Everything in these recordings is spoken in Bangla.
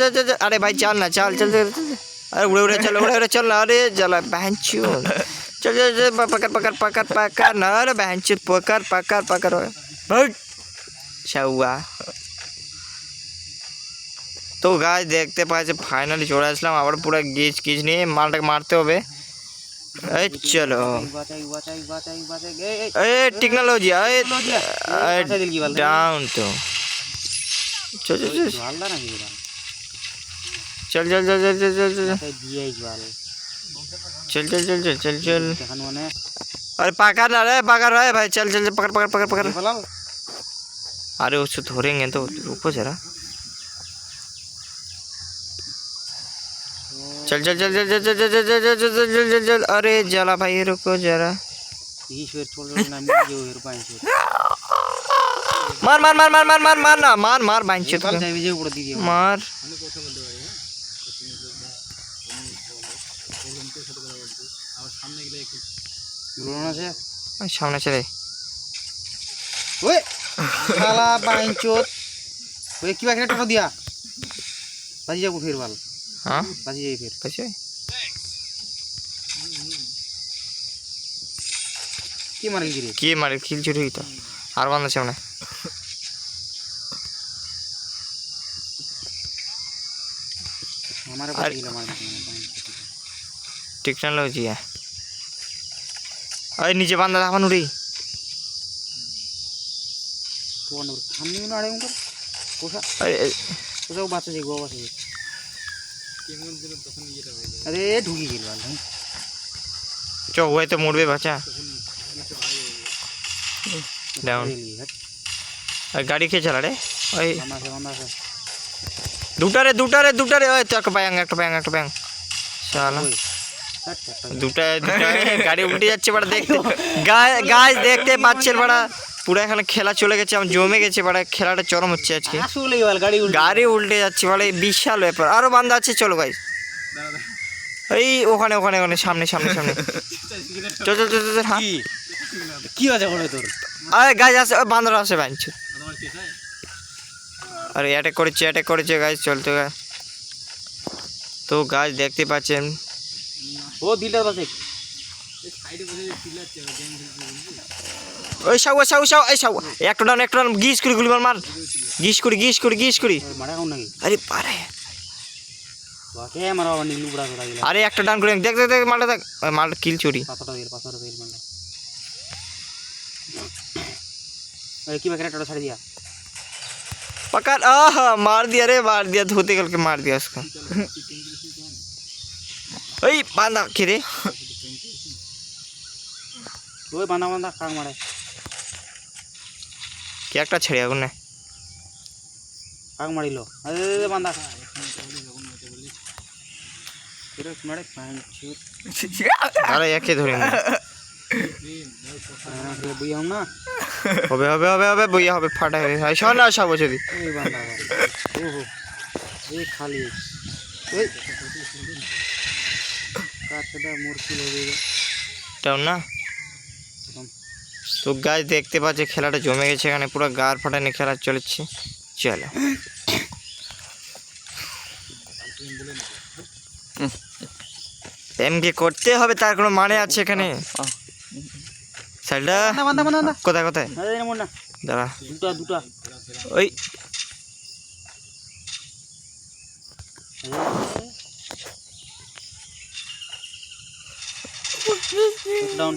चल चल अरे भाई चल ना चल चल चल अरे उड़े उड़े चल उड़े उड़े चल ना अरे जला बहन चल चल चल पकड़ पकड़ पकड़ पकड़ ना अरे बहन चल पकड़ पकड़ पकड़। अच्छा हुआ तो गाय देखते पाए फाइनली छोड़ा इसलिए वहाँ पूरा गीच गीच नहीं मार मारते हो अरे चलो अरे टेक्नोलॉजी अरे डाउन तो चलो चलो चल चल चल चल चल चल चल चल चल चल चल चल चल अरे पकड़ रहे पकड़ रहे भाई चल चल पकड़ पकड़ पकड़ पकड़ अरे उसे धोरेंगे तो रुको जरा चल चल चल चल चल चल चल चल चल चल चल चल चल अरे जला भाई रुको जरा मार मार मार मार मार मार मार मार मार मार मार मार সামনে গেলে ওই সামনে চলে ওই! শালা বাইঞ্চোত ওই কিবা কিনা টাকা দিয়া? বাজি যাব ফের ভালো হ্যাঁ? বাজি যাই ফের। পাইছে কি মারে গিরে কি মারে? খিল চুরি হইতো। আর বান্ধ আছে মনে हमारा टेक्नोलॉजी है ওই নিচে বান্ধা ধাপান উড়ি। আরে ঢুকি চ ওই তো মরবে বাচ্চা গাড়ি কে চালা রে? ওই দুটা রে দুটারে দুটারে ওই তো একটা ব্যাং একটা ব্যাং একটা ব্যাং চালা দুটা দুটা গাড়ি উল্টে যাচ্ছে বড়া দেখতে। গাছ দেখতে পাচ্ছেন বড়া পুরো এখানে খেলা চলে গেছে আমি জমে গেছে বড়া খেলাটা চরম হচ্ছে আজকে। গাড়ি উল্টে যাচ্ছে। বলে বিশাল ব্যাপার। আরও বান্ধা আছে চলো গাই এই ওখানে ওখানে ওখানে সামনে সামনে সামনে। চল চল চল চল, হ্যাঁ কি? আছে করে তোর? আরে গাছ আছে বান্দর আছে বাঞ্চ আরে অ্যাটাক করেছে অ্যাটাক করেছে গাছ চলতে গাছ তো গাছ দেখতে পাচ্ছেন। ও দিলটা বাসে ওই সাউ সাউ সাউ এই সাউ একটা ডাউন একটা ডাউন গিস করি গুলি মার মার গিস করি গিস করি গিস করি মারা কোন নাকি আরে পারে বাকে মারা বাবা নীলু বুড়া ধরা গেল আরে একটা ডাউন করে দেখ দেখ দেখ মালটা দেখ ওই মালটা কিল চুরি পাথরটা দিল পাথরটা দিল মানে ওই কি বাকে একটা ছাড় দিয়া पकड़ आह मार दिया रे मार दिया धोते करके मार दिया उसको এই বাঁধা খেরে ওই বাঁধা বাঁধা কাক মারে? কে একটা ছেড়ে আগুন? কাক মারিল? আরে হ্যাঁ, না? হবে হবে হবে হবে বইয়া হবে ফাটা হবে যদি খালি। না? তো গাছ দেখতে পাচ্ছে খেলাটা জমে গেছে এখানে পুরো গার ফাটানি খেলা চলেছে। চলো। এমকে করতে হবে তার কোনো মানে আছে এখানে। সাইডটা কোথায় কোথায়? দাঁড়া। দুটা দুটা। ওই। ডাউন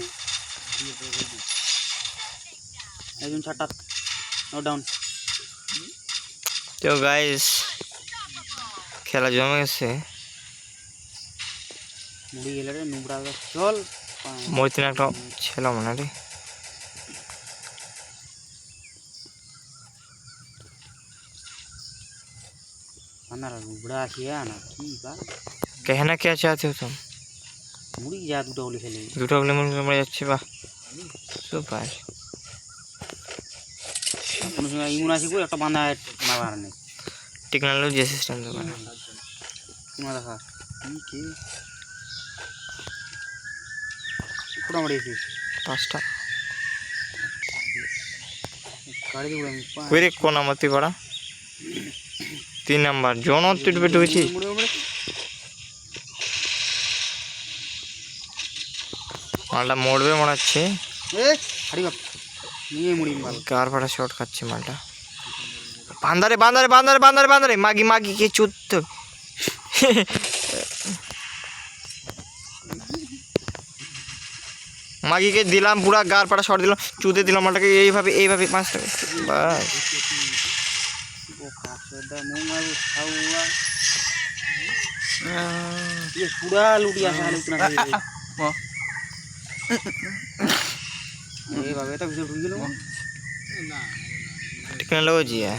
একজন ছাটা নো ডাউন তো গাইস খেলা জমে গেছে মুড়ি গেলে রে নুবড়া চল মরিতিন একটা ছিল মনে রে আনারা নুবড়া আসিয়া না কি বা कहना क्या चाहते हो तुम পুরি যা দুটো উলি খেলি দুটো উলি যাচ্ছে বাহ। সুপার। কোনো সময় আছে করে একটা বাঁধা মারার নেই। টেকনোলজি অ্যাসিস্ট্যান্ট দোকান। দেখা। কি পাঁচটা। কোন নাম্বার তুই পড়া? তিন নাম্বার জোন তুই ঢুকেছিস? মালটা মরবে মনে হচ্ছে কার ফাটা শর্ট খাচ্ছে মালটা বান্দারে বান্দারে বান্দারে বান্দারে বান্দারে মাগি মাগি কে চুত মাগিকে দিলাম পুরা গার পাটা শর্ট দিলাম চুতে দিলাম মালটাকে এইভাবে এইভাবে পাঁচ টাকা বাস মাল খাওয়া ये पूरा लुटिया सा लुटना ए बाबा तो ভিতর ঢুকে গেল टेक्नोलॉजी है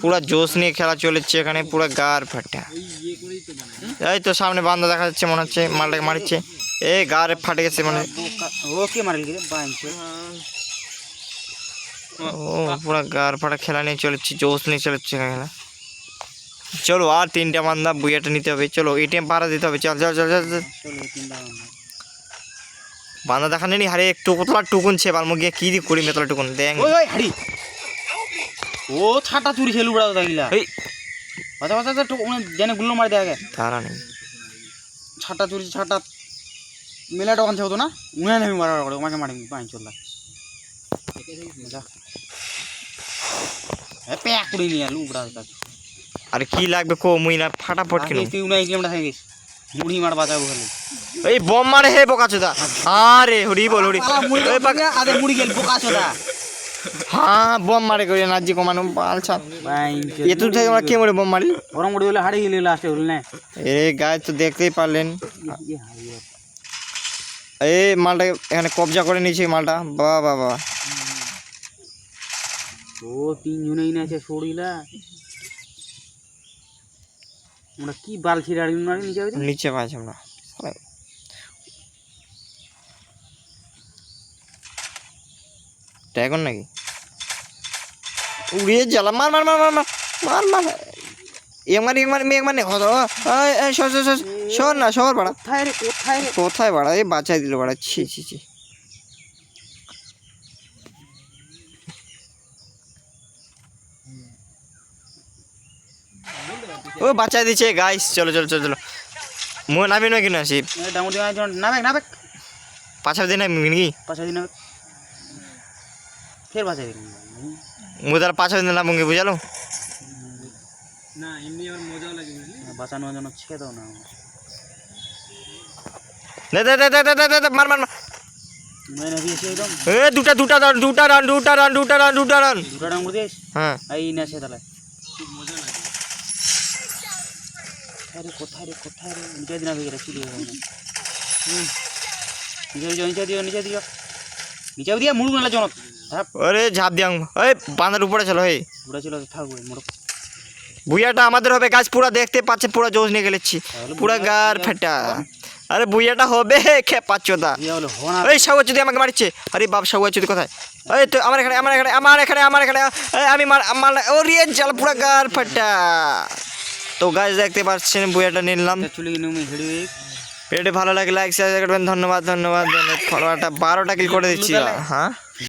পুরা জোশ নিয়ে খেলা চলেছে এখানে পুরো গার ফাটা এই তো সামনে বান্দা দেখা যাচ্ছে মনে হচ্ছে মালটাকে মারিচ্ছে এই গার ফাটে গেছে মানে ओके मारल गे बांच ও পুরো গার ফাটা খেলা নিয়ে চলেছে জোশ নিয়ে চলেছে খেলা চলো আর তিনটা মান্দা বুয়াটা নিতে হবে। চলো এটিএম পাড়া দিতে হবে। চল চল চল চল বান্দা দেখা নেই। হারে একটু টুকুন টুকুনছে বার মুখে কি দিক করি মেতলা টুকুন? দেখ। ওই হাড়ি। ও ছাটা চুরি খেলু বড়া দাগিলা এই বাজা বাজা তো জানে গুলো মার দেয়া গে। তারা নেই। ছাটা চুরি ছাটা মেলা দোকান থেকে হতো না? উনা নেই মারা করে ওমাকে মারি পাঁচ চললা। যা। এ প্যাক করে নিয়ে লুবড়া দাগিলা আরে কি লাগবে কো মুই না ফাটাফট কিনো তুই উনাই কিলোমিটার হয়ে গেছিস মুড়ি মার বাঁচাবো খালি। এই বম মারে হে বোকাচোদা আরে হরি বল হরি এই বাক- আরে মুড়ি গেল বোকা ছোটা হ্যাঁ বম মারে করে নাজি কমানো বালছা এ তুই থেকে আমরা কে মরে বম মারলি? গরম মুড়ি হলে হাড়ি গেলে লাস্টে হল না? এ গায়ে তো দেখতেই পারলেন। এই মালটা এখানে কবজা করে নিয়েছে মালটা। বাহ বাহ ও তিন জনেই না আছে সরিলা। আমরা কি বাল ছিড়ে নিচে নিচে আমরা। ড্রাগন নাকি? উড়িয়ে জ্বালা। মার মার মার মার মার মার মার। এক মার এক মার হতো সর সর সর সর না সর বাড়া কোথায় কোথায় বাড়া এই বাঁচাই দিল বাড়া ছি ছি ছি। ও বাচ্চা দিচ্ছে গাইস চলো চলো চলো চলো। মো নামি নয় কিনা শিব? পাঁচা দিন নামি নাকি? পাঁচা দিন ফের পাঁচা দিন মু তার বুঝালো? না এমনি আমার মজাও লাগে বুঝলি? হ্যাঁ, বাঁচানোর জন্য ছেড়ে দাও না। দে দে দে দে দে দে মার মার মার। দুটা রান দুটা রান দুটা রান দুটা রান দুটা রান দুটা রান হ্যাঁ। এই না সে তাহলে। আরে কোথায় রে কোথায় রে? নিচে দিন গেলে চুরি হয়ে গেল নিচে দিও নিচে দিও নিচে দিও। নিচে দিয়া মুড় না জনত ওরে ঝাঁপ দিয়াং। ওই বাঁধার উপরে চলো হে বুড়া ছিল থাকবে মোড় বুইয়াটা আমাদের হবে গাছ পুরা দেখতে পাচ্ছে পুরা জোশ নিয়ে গেলেছি। পুরা গার ফেটা। আরে বুইয়াটা হবে খে পাচ্ছ দা এই সাউয়া যদি আমাকে মারছে। আরে বাপ সাউয়া যদি কোথায়? এই তো আমার এখানে আমার এখানে আমার এখানে আমার এখানে আমি মার আমার ও রিয়ে জাল পুরা গার ফাটা। তো গাছ দেখতে পাচ্ছেন বইয়াটা নিলাম। ভিডিওটি ভালো লাগে লাইক শেয়ার করবেন। ধন্যবাদ ধন্যবাদ। ধন্যবাদ। ফলোয়ারটা বারোটা কিল করে দিচ্ছি। হ্যাঁ?